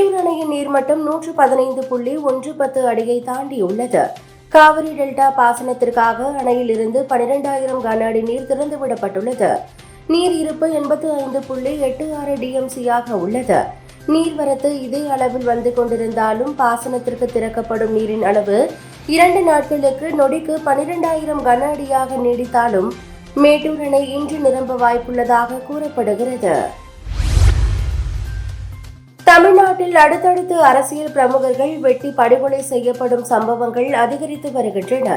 மேட்டூர் அணையின் நீர்மட்டம் நூற்று பதினைந்து புள்ளி ஒன்று பத்து அடியை தாண்டியுள்ளது. காவிரி டெல்டா பாசனத்திற்காக அணையிலிருந்து பனிரெண்டாயிரம் கன அடி நீர் திறந்துவிடப்பட்டுள்ளது. நீர் இருப்பு எண்பத்து ஐந்து புள்ளி எட்டு ஆறு டிஎம்சியாக உள்ளது. நீர்வரத்து இதே அளவில் வந்து கொண்டிருந்தாலும் பாசனத்திற்கு திறக்கப்படும் நீரின் அளவு இரண்டு நாட்களுக்கு நொடிக்கு பனிரெண்டாயிரம் கன அடியாக நீடித்தாலும் மேட்டூர் அணை இன்று நிரம்ப வாய்ப்புள்ளதாக கூறப்படுகிறது. தமிழ்நாட்டில் அடுத்தடுத்து அரசியல் பிரமுகர்கள் வெட்டி படுகொலை செய்யப்படும் சம்பவங்கள் அதிகரித்து வருகின்றன.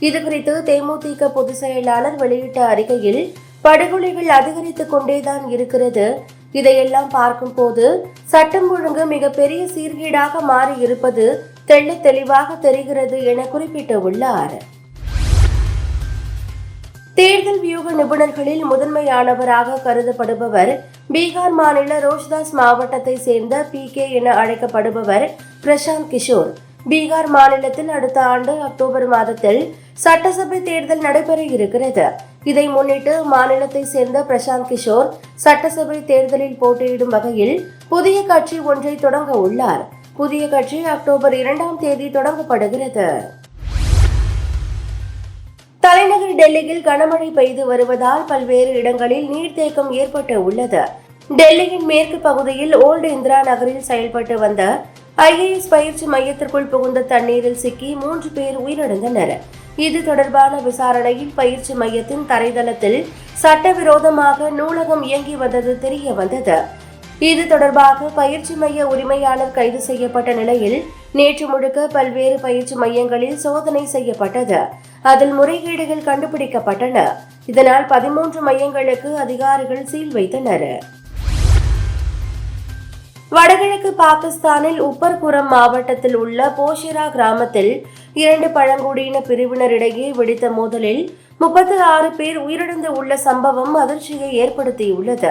இதுகுறித்து தேமுதிக பொதுச் செயலாளர் வெளியிட்ட அறிக்கையில் படுகொலைகள் அதிகரித்துக் கொண்டேதான் இருக்கிறது. இதையெல்லாம் பார்க்கும்போது சட்டம் ஒழுங்கு மிகப்பெரிய சீர்கேடாக மாறி இருப்பது தெள்ள தெளிவாக தெரிகிறது என குறிப்பிட்டுள்ளார். தேர்தல் வியூக நிபுணர்களில் முதன்மையானவராக கருதப்படுபவர் பீகார் மாநில ரோஷ்தாஸ் மாவட்டத்தை சேர்ந்த பி கே என அழைக்கப்படுபவர் பிரசாந்த் கிஷோர். பீகார் மாநிலத்தில் அடுத்த ஆண்டு அக்டோபர் மாதத்தில் சட்டசபை தேர்தல் நடைபெற இருக்கிறது. இதை முன்னிட்டு மாநிலத்தை சேர்ந்த பிரசாந்த் கிஷோர் சட்டசபை தேர்தலில் போட்டியிடும் வகையில் புதிய கட்சி ஒன்றை தொடங்க உள்ளார். புதிய கட்சி அக்டோபர் இரண்டாம் தேதி தொடங்கப்படுகிறது. தலைநகர் டெல்லியில் கனமழை பெய்து வருவதால் பல்வேறு இடங்களில் நீர்த்தேக்கம் ஏற்பட்டு உள்ளது. டெல்லியின் மேற்கு பகுதியில் ஓல்டு இந்திரா நகரில் செயல்பட்டு வந்த ஐஏஎஸ் பயிற்சி மையத்திற்குள் புகுந்த தண்ணீரில் சிக்கி மூன்று பேர் உயிரிழந்தனர். இது தொடர்பான விசாரணையில் பயிற்சி மையத்தின் தரைதளத்தில் சட்டவிரோதமாக நூலகம் இயங்கி வந்தது தெரிய வந்தது. இது தொடர்பாக பயிற்சி மைய உரிமையாளர் கைது செய்யப்பட்ட நிலையில் நேற்று முழுக்க பல்வேறு பயிற்சி மையங்களில் சோதனை செய்யப்பட்டது. அதில் முறைகேடுகள் கண்டுபிடிக்கப்பட்டன. இதனால் பதிமூன்று மையங்களுக்கு அதிகாரிகள் சீல் வைத்தனர். வடகிழக்கு பாகிஸ்தானில் உப்பர்புரம் மாவட்டத்தில் உள்ள போஷிரா கிராமத்தில் இரண்டு பழங்குடியின பிரிவினரிடையே வெடித்த மோதலில் முப்பத்தி ஆறு பேர் உயிரிழந்து உள்ள சம்பவம் அதிர்ச்சியை ஏற்படுத்தியுள்ளது.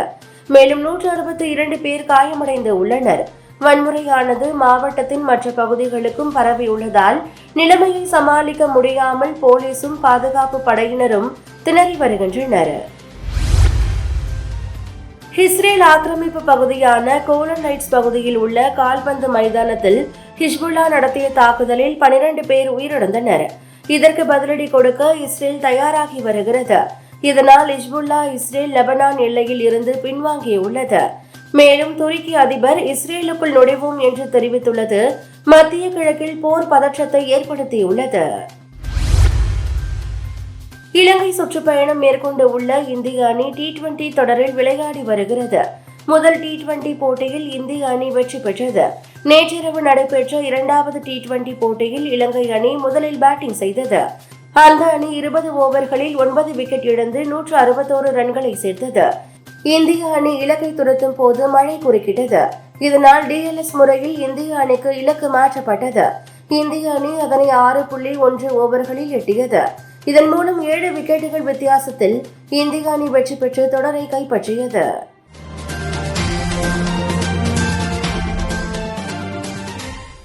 மேலும் நூற்று அறுபத்தி இரண்டு பேர் காயமடைந்து உள்ளனர். வன்முறையானது மாவட்டத்தின் மற்ற பகுதிகளுக்கும் பரவியுள்ளதால் நிலைமையை சமாளிக்க முடியாமல் போலீசும் பாதுகாப்பு படையினரும் திணறி வருகின்றனர். இஸ்ரேல் ஆக்கிரமிப்பு பகுதியான கோலன் லைட்ஸ் பகுதியில் உள்ள கால்பந்து மைதானத்தில் ஹிஸ்புல்லா நடத்திய தாக்குதலில் பனிரெண்டு பேர் உயிரிழந்தனர். இதற்கு பதிலடி கொடுக்க இஸ்ரேல் தயாராகி வருகிறது. இதனால் ஹிஸ்புல்லா இஸ்ரேல் லெபனான் எல்லையில் இருந்து பின்வாங்கியுள்ளது. மேலும் துருக்கி அதிபர் இஸ்ரேலுக்குள் நுழைவோம் என்று தெரிவித்துள்ளது. மத்திய கிழக்கில் போர் பதற்றத்தை ஏற்படுத்தியுள்ளது. இலங்கை சுற்றுப்பயணம் மேற்கொண்டு உள்ள இந்திய அணி டி டுவெண்டி தொடரில் விளையாடி வருகிறது. முதல் டி டுவெண்டி போட்டியில் இந்திய அணி வெற்றி பெற்றது. நேற்றிரவு நடைபெற்ற இரண்டாவது டி டுவெண்டி போட்டியில் இலங்கை அணி முதலில் பேட்டிங் செய்தது. அந்த அணி இருபது ஓவர்களில் ஒன்பது விக்கெட் இழந்து நூற்று அறுபத்தோரு ரன்களை சேர்த்தது. இந்திய அணி இலக்கை துரத்தும் போது மழை குறுக்கிட்டது. இதனால் டிஎல்எஸ் முறையில் இந்திய அணிக்கு இலக்கு மாற்றப்பட்டது. இந்திய அணி அதனை ஆறு புள்ளி ஒன்று ஓவர்களில் எட்டியது. இதன் மூலம் ஏழு விக்கெட்டுகள் வித்தியாசத்தில் இந்திய அணி வெற்றி பெற்று தொடரை கைப்பற்றியது.